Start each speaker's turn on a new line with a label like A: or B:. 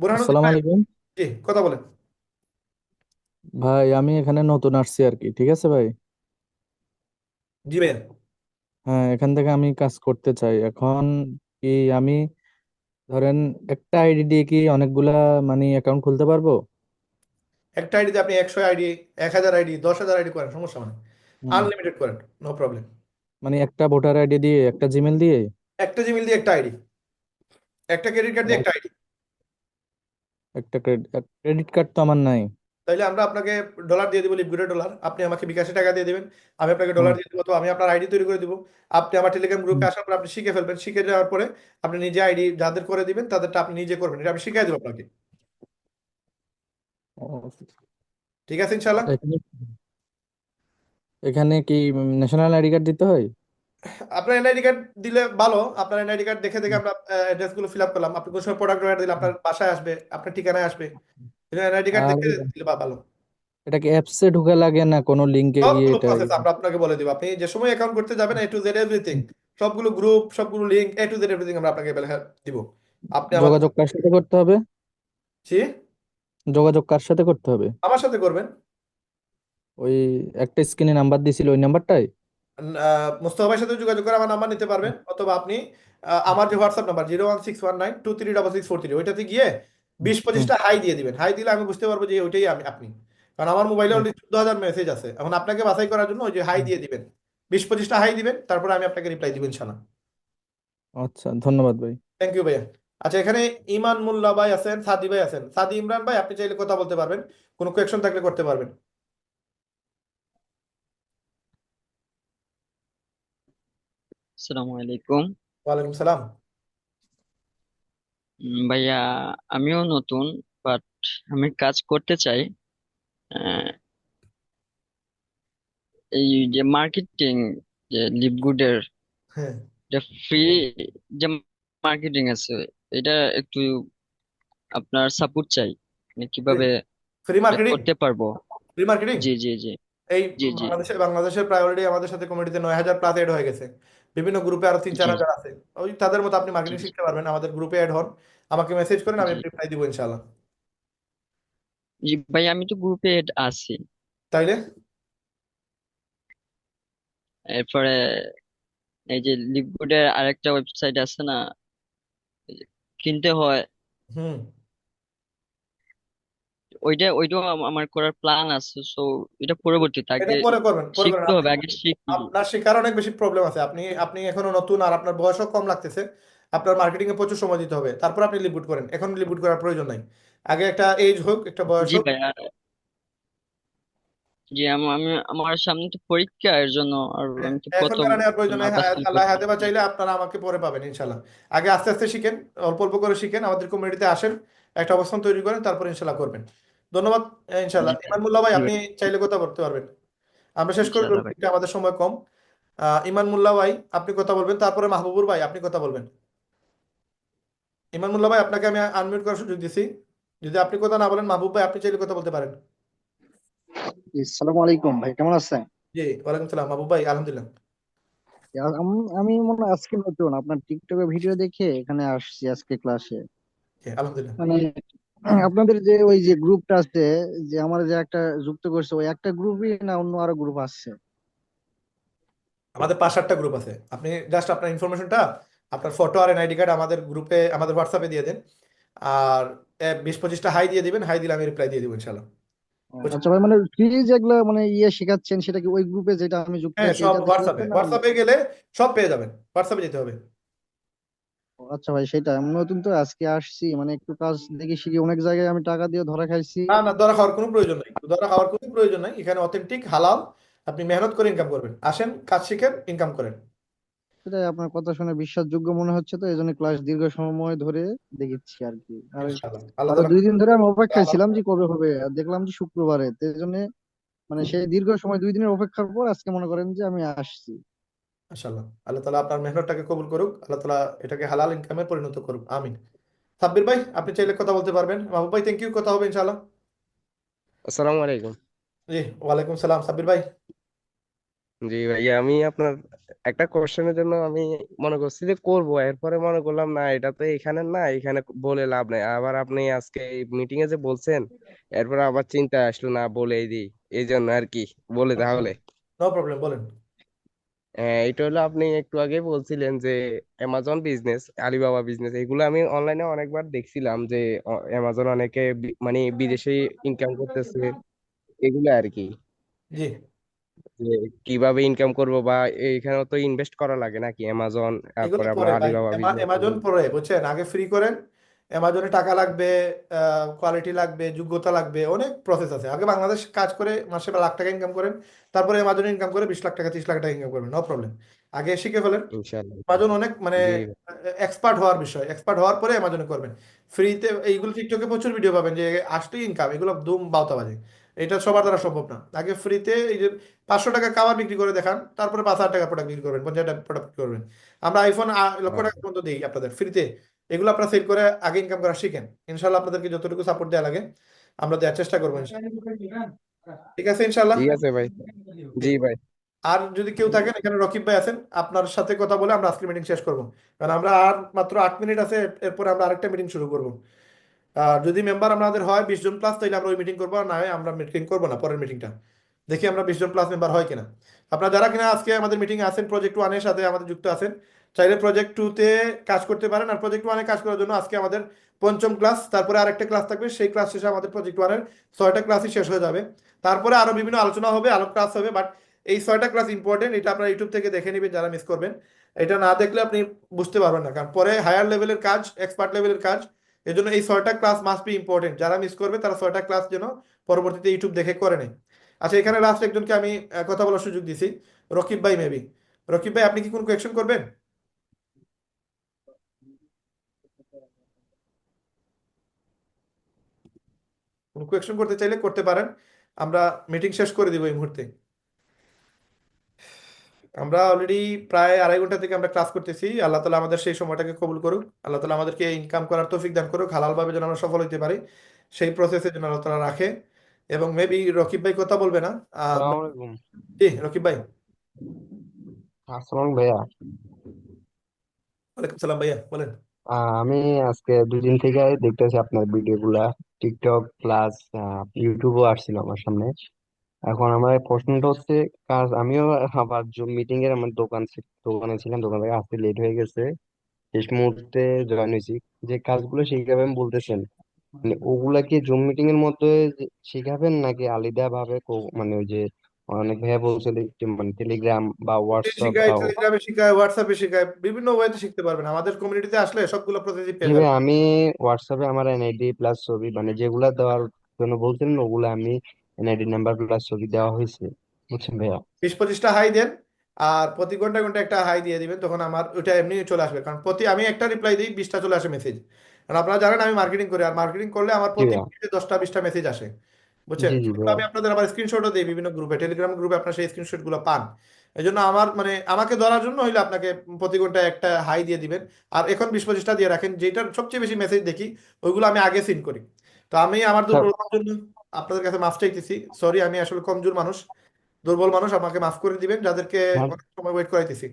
A: বুরহানুদ্দিন
B: আসসালামু
A: ভাই
B: আলাইকুম।
A: জি কথা বলেন।
B: ভাই আমি এখানে নতুন আসছি আর কি ঠিক আছে ভাই?
A: জি ভাইয়া।
B: হ্যাঁ এখান থেকে আমি কাজ করতে চাই। এখন কি আমি ধরেন একটা আইডি দিয়ে কি অনেকগুলা মানে অ্যাকাউন্ট খুলতে পারব?
A: একটা আইডিতে আপনি একশো আইডি এক হাজার আইডি দশ হাজার আইডি করেন সমস্যা মানে
B: হুম।
A: আনলিমিটেড করেন নো প্রবলেম
B: মানে একটা ভোটার আইডি দিয়ে একটা জিমেল দিয়ে?
A: একটা জিমেল দিয়ে একটা আইডি একটা ক্রেডিট কার্ড দিয়ে একটা আইডি
B: একটা ক্রেডিট কার্ড তো আমার নাই।
A: তাইলে আমরা আপনাকে ডলার দিয়ে দিব লিপগুডের ডলার আপনি আমাকে বিকাশে টাকা দিয়ে দিবেন আমি আপনাকে ডলার দিয়ে দেবো তো আমি আপনার আইডি তৈরি করে দিব। আপনি আমার টেলিগ্রাম গ্রুপে আসার পর আপনি শিখে ফেলবেন। শিখে যাওয়ার পরে আপনি নিজে আইডি যাদের করে দিবেন তাদেরটা আপনি নিজে করবেন। এটা আমি শিখাই দেবো আপনাকে।
B: ও,
A: ঠিক আছে ইনশাল্লাহ
B: এখানে কি ন্যাশনাল আইডি কার্ড দিতে হয়?
A: আপনার এনআইডি কার্ড দিলে ভালো। আপনার এনআইডি কার্ড দেখে দেখে আমরা অ্যাড্রেসগুলো ফিল আপ করলাম। আপনি কোনো সময় প্রোডাক্ট অর্ডার দিলে আপনার বাসায় আসবে আপনার ঠিকানায় আসবে। এনআইডি কার্ড দেখে দিলে ভালো।
B: এটা কি অ্যাপসে ঢোকা লাগে না কোনো লিংকে গিয়ে এটা
A: প্রসেস আমরা আপনাকে বলে দিব। আপনি যে সময় অ্যাকাউন্ট করতে যাবেন এ টু জেড এভরিথিং সবগুলো গ্রুপ সবগুলো link A to Z everything আমরা আপনাকে দিব। আপনি
B: যোগাযোগ কার সাথে করতে হবে?
A: জি
B: যোগাযোগ কার সাথে করতে হবে?
A: আমার সাথে করবেন।
B: ওই একটা স্ক্রিনে নাম্বার দিছিল ওই নাম্বারটাই
A: আহ, মোস্তফা ভাইয়ের সাথে যোগাযোগ করে আমার নাম্বার নিতে পারবেন অথবা আপনি আমার যে WhatsApp number zero one six one nine two three double six four three ওইটাতে গিয়ে বিশ পঁচিশটা হাই দিয়ে দিবেন। হাই দিলে আমি বুঝতে পারব যে ওইটাই আমি আপনি। কারণ আমার মোবাইলে অলরেডি চোদ্দ হাজার মেসেজ আছে। এখন আপনাকে বাছাই করার জন্য ওই যে হাই দিয়ে দিবেন। বিশ পঁচিশটা হাই দিবেন তারপরে আমি আপনাকে রিপ্লাই দিব ইনশাল্লাহ
B: আচ্ছা ধন্যবাদ ভাই।
A: থ্যাংক ইউ ভাইয়া। আচ্ছা এখানে ইমান মোল্লা ভাই আছেন সাদি ভাই আছেন। সাদি ইমরান ভাই আপনি চাইলে কথা বলতে পারবেন। কোনো কোয়েকশন থাকলে করতে পারবেন।
C: আসসালামু আলাইকুম।
A: ওয়ালাইকুম সালাম।
C: ভাইয়া আমিও নতুন বাট আমি কাজ করতে চাই। আহ, এই যে মার্কেটিং যে লিপগুডের
A: হ্যাঁ।
C: যে ফ্রি যে মার্কেটিং আছে এটা একটু আপনার সাপোর্ট চাই। মানে কীভাবে
A: ফ্রি মার্কেটিং
C: করতে পারব?
A: ফ্রি মার্কেটিং
C: জি জি জি।
A: এই
C: জি জি।
A: বাংলাদেশে বাংলাদেশের প্রায়োরিটি আমাদের সাথে কমিটিতে নয় হাজার প্লাস এড হয়ে গেছে। বিভিন্ন গ্রুপে আরও তিন চার হাজার আছে। ওই তাদের মতো আপনি মার্কেটিং শিখতে পারবেন। আমাদের গ্রুপে অ্যাড হন আমাকে মেসেজ করেন আমি রিপ্লাই দিব ইনশাআল্লাহ।
C: জি ভাই আমি তো গ্রুপে এড আছি।
A: তাইলে?
C: এরপরে এই যে লিপগুডের আরেকটা ওয়েবসাইট আছে না কিনতে হয়।
A: হুম।
C: ওইটা ওইটাও আমার করার প্ল্যান আছে সো এটা পরবর্তীতে
A: এটা পরে করবেন পরে করবেন
C: শিখতে
A: আপনি
C: হবে আগে শিখি
A: আপনার শেখার অনেক বেশি প্রবলেম আছে। আপনি আপনি এখনও নতুন আর আপনার বয়সও কম লাগতেছে আপনার মার্কেটিং এ প্রচুর সময় দিতে হবে। তারপর আপনি লিবুট করেন। এখন লিবুট করার প্রয়োজন নাই। আগে একটা এজ হোক একটা বয়স
C: জি
A: হোক।
C: ভাইয়া জি আম- আমি আমার সামনে তো পরীক্ষা এর জন্য আর
A: হ্যাঁ,
C: আমি তো
A: এখন
C: প্রথম
A: প্যারা নেওয়ার প্রয়োজন নেই। হ্যাঁ,
C: আন্ডারস্ট্যান্ড
A: আল্লাহ
C: করতে
A: হাতে বা চাইলে আপনারা আমাকে পরে পাবেন ইনশাল্লাহ। আগে আস্তে আস্তে শিখেন অল্প অল্প করে শিখেন আমাদের কমিউনিটিতে আসেন একটা অবস্থান তৈরি করেন তারপর ইনশাল্লাহ করবেন। ধন্যবাদ ইনশাল্লাহ ইমান মোল্লা ভাই আপনি চাইলে কথা বলতে পারবেন। আমরা শেষ করে
C: ইনশাআল্লাহ ভাই।
A: দেবো, আমাদের সময় কম। ইমান মোল্লা ভাই আপনি কথা বলবেন। তারপরে মাহবুবুর ভাই আপনি কথা বলবেন। ইমান মোল্লা ভাই আপনাকে আমি আনমিউট করার সুযোগ দিছি। যদি আপনি কথা না বলেন মাহবুব ভাই আপনি চাইলে কথা বলতে পারেন।
D: আসসালামু আলাইকুম ভাই কেমন আছেন?
A: জি ওয়ালাইকুম সালাম। মাহবুব ভাই আলহামদুলিল্লাহ।
D: আমি আমি মনে হয় আজকে নতুন। আপনার টিকটকে ভিডিও দেখে এখানে আসছি আজকে ক্লাসে
A: আলহামদুলিল্লাহ।
D: মানে আপনাদের যে ওই যে গ্রুপটা আছে যে আমার যে একটা যুক্ত করছে ওই একটা গ্রুপই না অন্য আরও গ্রুপ আছে?
A: আমাদের পাঁচ সাতটা গ্রুপ আছে। আপনি জাস্ট আপনার ইনফরমেশনটা আপনার ফটো আর এনআইডি কার্ড আমাদের গ্রুপে আমাদের হোয়াটসঅ্যাপে দিয়ে দেন। আর বিশ পঁচিশটা হাই দিয়ে দিবেন হাই দিলে আমি রিপ্লাই দিয়ে দিব ইনশাল্লাহ
D: আচ্ছা ভাই মানে ফ্রি যেগুলো মানে ইয়ে শেখাচ্ছেন সেটা কি ওই গ্রুপে যেটা আমি যুক্ত
A: হ্যাঁ সব হোয়াটসঅ্যাপে হোয়াটসঅ্যাপে গেলে সব পেয়ে যাবেন। হোয়াটসঅ্যাপে যেতে হবে।
D: আচ্ছা ভাই সেটা আমি নতুন তো আজকে আসছি মানে একটু কাজ দেখে শিখে অনেক জায়গায় আমি টাকা দিয়ে ধরা খাইছি।
A: না না ধরা খাওয়ার কোনো প্রয়োজন নাই। ধরা খাওয়ার কোনো প্রয়োজন নাই। এখানে অথেন্টিক হালাল আপনি মেহনত করে ইনকাম করবেন। আসেন কাজ শিখেন ইনকাম করেন।
D: সেটাই আপনার কথা শুনে বিশ্বাসযোগ্য মনে হচ্ছে তো এই জন্য ক্লাস দীর্ঘ সময় ধরে দেখেছি আর কি। আর
A: আল্লাহ তাআলা
D: দুই দিন ধরে আমি অপেক্ষায় ছিলাম যে কবে হবে আর দেখলাম যে শুক্রবারে। তো এই জন্য মানে সেই দীর্ঘ সময় দুই দিনের অপেক্ষার পর আজকে মনে করেন যে আমি আসছি।
A: মাশাআল্লাহ। আল্লাহ তাআলা আপনার মেহনতটাকে কবুল করুক আল্লাহ তাআলা এটাকে হালাল ইনকামে পরিণত করুক। আমিন। সাব্বির ভাই আপনি চাইলে কথা বলতে পারবেন। মাহবুব ভাই থ্যাংক ইউ কথা হবে ইনশাআল্লাহ।
E: আসসালামু আলাইকুম।
A: জি ওয়ালাইকুম সালাম। সাব্বির ভাই।
E: জি ভাইয়া আমি আপনার একটা কোশ্চেনের জন্য আমি মনে করছি যে করব। এরপরে মনে করলাম না এটা তো এখানে না এখানে বলে লাভ নাই। আবার আপনি আজকে মিটিং এ যে বলছেন এরপর আবার চিন্তা আসলো না বলেই দিই। এই জন্য আর কি। বলে তাহলে।
A: নো প্রবলেম বলেন।
E: হ্যাঁ এটা হলো আপনি একটু আগে বলছিলেন যে অ্যামাজন বিজনেস আলিবাবা বিজনেস এগুলো আমি অনলাইনে অনেকবার দেখছিলাম যে অ্যামাজন অনেকে বি- মানে বিদেশে ইনকাম করতেছে এগুলো আর কি।
A: জি।
E: যে কীভাবে ইনকাম করব বা এখানেও তো ইনভেস্ট করা লাগে নাকি অ্যামাজন
A: এগুলো
E: তারপরে আপনার
A: পরে ভাই
E: আলিবাবা বিজনেস
A: অ্যামাজন পরে বুঝছেন? আগে ফ্রি করেন অ্যামাজনে টাকা লাগবে কোয়ালিটি লাগবে যোগ্যতা লাগবে অনেক প্রসেস আছে। আগে বাংলাদেশ কাজ করে মাসে লাখ টাকা ইনকাম করেন তারপরে অ্যামাজনে ইনকাম করে বিশ লাখ টাকা ত্রিশ লাখ টাকা ইনকাম করবেন নো প্রবলেম আগে শিখে ফেলেন। অ্যামাজন অনেক মানে এক্সপার্ট হওয়ার বিষয়। এক্সপার্ট হওয়ার পরে অ্যামাজনে করবেন। ফ্রিতে এইগুলো টিকটকে প্রচুর ভিডিও পাবেন যে আসলেই ইনকাম এগুলো দুম বাউতাবাজি এটা সবার দ্বারা সম্ভব না। আগে ফ্রিতে এই যে পাঁচশো টাকা খাবার বিক্রি করে দেখান তারপরে পাঁচ হাজার টাকা প্রোডাক্ট বিক্রি করবেন পঞ্চাশ টাকা প্রোডাক্ট করবেন। আমরা আইফোন লক্ষ টাকা পর্যন্ত দিই আপনাদের ফ্রিতে এগুলো আপনারা সেল করে আগে ইনকাম করা শিখেন। ইনশাল্লাহ আপনাদেরকে যতটুকু সাপোর্ট দেওয়া লাগে আমরা দেওয়ার চেষ্টা করব ঠিক আছে ইনশাল্লাহ?
E: ঠিক আছে ভাই। জি ভাই।
A: আর যদি কেউ থাকেন এখানে রকিব ভাই আছেন আপনার সাথে কথা বলে আমরা আজকে মিটিং শেষ করব। কারণ আমরা আর মাত্র আট মিনিট আছে এরপরে আমরা আরেকটা মিটিং শুরু করব। আর যদি মেম্বার আমাদের হয় বিশ জন প্লাস তাহলে আমরা ওই মিটিং করব না হয় আমরা মিটিং করব না পরের মিটিংটা দেখি আমরা বিশ জন প্লাস মেম্বার হয় কিনা। আপনারা যারা কিনা আজকে আমাদের মিটিং আছেন প্রজেক্ট ওয়ানের সাথে আমাদের যুক্ত আছেন চাইলে প্রজেক্ট টুতে কাজ করতে পারেন। আর প্রজেক্ট ওয়ানে কাজ করার জন্য আজকে আমাদের পঞ্চম ক্লাস তারপরে আরেকটা ক্লাস থাকবে, সেই ক্লাস শেষে আমাদের প্রজেক্ট ওয়ানের ছয়টা ক্লাসই শেষ হয়ে যাবে। তারপরে আরও বিভিন্ন আলোচনা হবে, আরও ক্লাস হবে বাট এই ছয়টা ক্লাস ইম্পর্টেন্ট এটা আপনারা ইউটিউব থেকে দেখে নেবেন যারা মিস করবেন। এটা না দেখলে আপনি বুঝতে পারবেন না, কারণ পরে হায়ার লেভেলের কাজ এক্সপার্ট লেভেলের কাজ এই জন্য এই ছয়টা ক্লাস মাস্ট বি ইম্পর্টেন্ট যারা মিস করবে, তারা ছয়টা ক্লাস যেন পরবর্তীতে ইউটিউব দেখে করে নেয়। আচ্ছা এখানে লাস্ট একজনকে আমি কথা বলার সুযোগ দিছি, রকিব ভাই মেবি রকিব ভাই, আপনি কি কোনো কোয়েকশন করবেন? কোনো কোয়েকশন করতে চাইলে করতে পারেন। আমরা মিটিং শেষ করে দিব এই মুহূর্তে। আমরা অলরেডি প্রায় আড়াই ঘণ্টা থেকে আমরা ক্লাস করতেছি। আল্লাহ তালা আমাদের সেই সময়টাকে কবুল করুক। আল্লাহ তালা আমাদেরকে ইনকাম করার তৌফিক দান করুক। হালালভাবে যেন আমরা সফল হতে পারি। সেই প্রসেসের জন্য আল্লাহ তালা রাখে। এবং মেবি রকিব ভাই কথা বলবে না? জি রকিব ভাই।
E: আসসালাম ভাইয়া।
A: ওয়ালাইকুম সালাম ভাইয়া বলেন।
E: আমি আজকে দুদিন থেকে দেখতেছি আপনার ভিডিও গুলা। টিকটক প্লাস ইউটিউবও আসছিল আমার সামনে। এখন আমার প্রশ্নটা হচ্ছে, কাজ, আমিও আবার জুম মিটিং এর আমার দোকান দোকানে ছিলাম, দোকান থেকে আসতে লেট হয়ে গেছে। শেষ মুহূর্তে জয়েন হয়েছি। যে কাজগুলো শিখাবেন বলতেছেন মানে ওগুলা কি জুম মিটিং এর মধ্যে শিখাবেন নাকি আলাদা ভাবে মানে ওই যে অনেক ভাইয়া বলছে মানে টেলিগ্রাম বা হোয়াটসঅ্যাপ
A: শিখায়
E: বা
A: টেলিগ্রামে শিখায় হোয়াটসঅ্যাপে শিখায় বিভিন্ন ওয়েতে শিখতে পারবেন। আমাদের কমিউনিটিতে আসলে সবগুলো প্রসেসই পেয়ে যাবেন।
E: আমি হোয়াটসঅ্যাপে আমার এনআইডি প্লাস ছবি মানে যেগুলা দেওয়ার জন্য বলছিলেন ওগুলা আমি এনআইডি নাম্বার প্লাস ছবি দেওয়া হয়েছে। বুঝছেন ভাইয়া?
A: বিশ পঁচিশটা হাই দেন আর প্রতি ঘণ্টা ঘণ্টা একটা হাই দিয়ে দিবেন তখন আমার ওইটা এমনি চলে আসবে। কারণ প্রতি আমি একটা রিপ্লাই দিই বিশটা চলে আসে মেসেজ কারণ আপনারা জানেন আমি মার্কেটিং করি আর মার্কেটিং করলে আমার প্রতি মিনিটে দশটা বিশটা মেসেজ আসে। বুঝছেন? আমি আপনাদের আবার স্ক্রিনশটও দিই বিভিন্ন গ্রুপে টেলিগ্রাম গ্রুপে আপনার সেই স্ক্রিনশটগুলো পান। এই জন্য আমার মানে আমাকে ধরার জন্য হইলে আপনাকে প্রতি ঘন্টায় একটা হাই দিয়ে দিবেন। আর এখন বিশ পঁচিশটা দিয়ে রাখেন। যেটার সবচেয়ে বেশি মেসেজ দেখি ওইগুলো আমি আগে সিন করি। তো আমি আমার দুর্বলতার জন্য আপনাদের কাছে মাফ চাইতেছি। সরি আমি আসলে কমজোর মানুষ দুর্বল মানুষ আমাকে মাফ করে দিবেন। যাদেরকে অনেক সময় ওয়েট করাইতেছি।